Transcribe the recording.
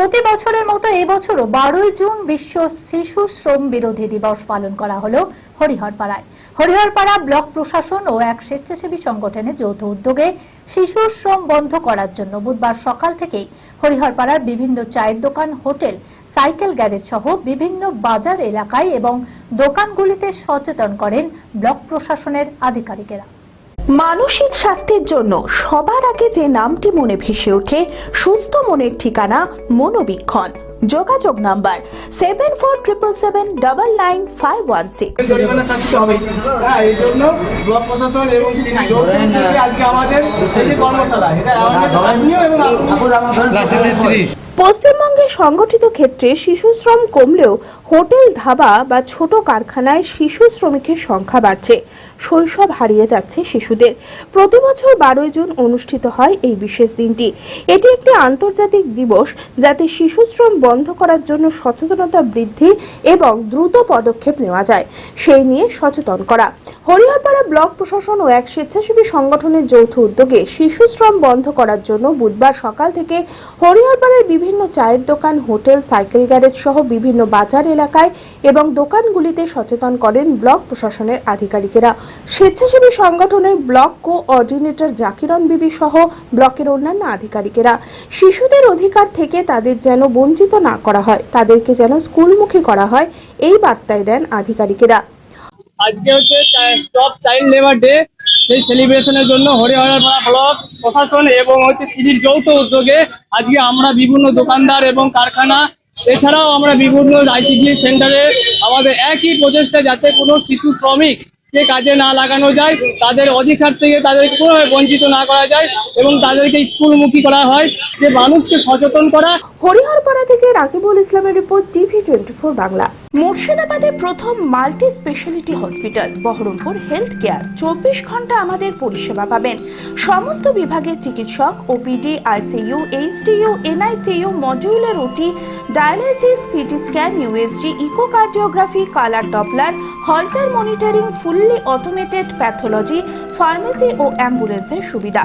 প্রতি বছরের মতো এবছরও বারোই জুন বিশ্ব শিশু শ্রম বিরোধী দিবস পালন করা হলো হরিহরপাড়ায়। হরিহরপাড়া ব্লক প্রশাসন ও এক স্বেচ্ছাসেবী সংগঠনের যৌথ উদ্যোগে শিশু শ্রম বন্ধ করার জন্য বুধবার সকাল থেকেই হরিহরপাড়ার বিভিন্ন চায়ের দোকান, হোটেল, সাইকেল গ্যারেজ সহ বিভিন্ন বাজার এলাকায় এবং দোকানগুলিতে সচেতন করেন ব্লক প্রশাসনের আধিকারিকেরা। মানসিক স্বাস্থ্যের জন্য সবার আগে যে নামটি মনে ভেসে ওঠে সুস্থ মনের ঠিকানা মনোবীক্ষণ। যোগাযোগ number seven four triple seven double nine five one six পশ্চিমবঙ্গে সংগঠিত ক্ষেত্রে শিশু শ্রম কমলেও হোটেল ধাবা বা ছোট কারখানায় শিশু শ্রমিকের সংখ্যা বাড়ছে। শৈশব হারিয়ে যাচ্ছে শিশুদের। প্রতি বছর বারোই জুন অনুষ্ঠিত হয় এই বিশেষ দিনটি। এটি একটি আন্তর্জাতিক দিবস যাতে শিশু শ্রম বন্ধ করার জন্য সচেতনতা বৃদ্ধি এবং দ্রুত পদক্ষেপ নেওয়া যায়, সেই নিয়ে সচেতন করা। হরিহরপাড়া ব্লক প্রশাসন ও এক স্বেচ্ছাসেবী সংগঠনের যৌথ উদ্যোগে শিশু শ্রম বন্ধ করার জন্য বুধবার সকাল থেকে হরিহরপাড়ার বিভিন্ন চায়ের দোকান, হোটেল, সাইকেল গ্যারেজ সহ বিভিন্ন বাজার এলাকায় এবং দোকানগুলিতে সচেতন করেন ব্লক প্রশাসনের আধিকারিকেরা। স্বেচ্ছাসেবী সংগঠনের ব্লক কো অর্ডিনেটর জাকিরন বিবি সহ ব্লকের অন্যান্য আধিকারিকেরা। শিশুদের অধিকার থেকে তাদের যেন বঞ্চিত না করা হয়, তাদেরকে যেন স্কুলমুখী করা হয়, এই বার্তায় দেন আধিকারিকেরা। আজকে হচ্ছে স্টপ চাইল্ড লেবার ডে সেই সেলিব্রেশনের জন্য হরিহরপাড়া ব্লক প্রশাসন এবং হচ্ছে সিডির যৌথ উদ্যোগে আজকে আমরা বিভিন্ন দোকানদার এবং কারখানা, এছাড়াও আমরা বিভিন্ন আইসিডি সেন্টারে আমাদের একই প্রচেষ্টা যাতে কোনো শিশু শ্রমিক কে কাজে না লাগানো যায় তাদের অধিকার থেকে তাদেরকে কোনোভাবে বঞ্চিত না করা যায়। এবং তাদেরকে স্কুলমুখী করা হয় যে মানুষকে সচেতন করা। হরিহরপাড়া থেকে রাকিবুল ইসলামের report TV twenty four Bangla. মুর্শিদাবাদে প্রথম multi speciality hospital, Baharampur health care. চব্বিশ ঘণ্টা আমাদের পরিষেবা পাবেন। সমস্ত বিভাগের চিকিৎসক OPD ICU, HDU, NICU, modular OT dialysis CT scan, USG, echocardiography, colour doppler, holter monitoring, fully automated pathology, pharmacy ও অ্যাম্বুলেন্সের সুবিধা।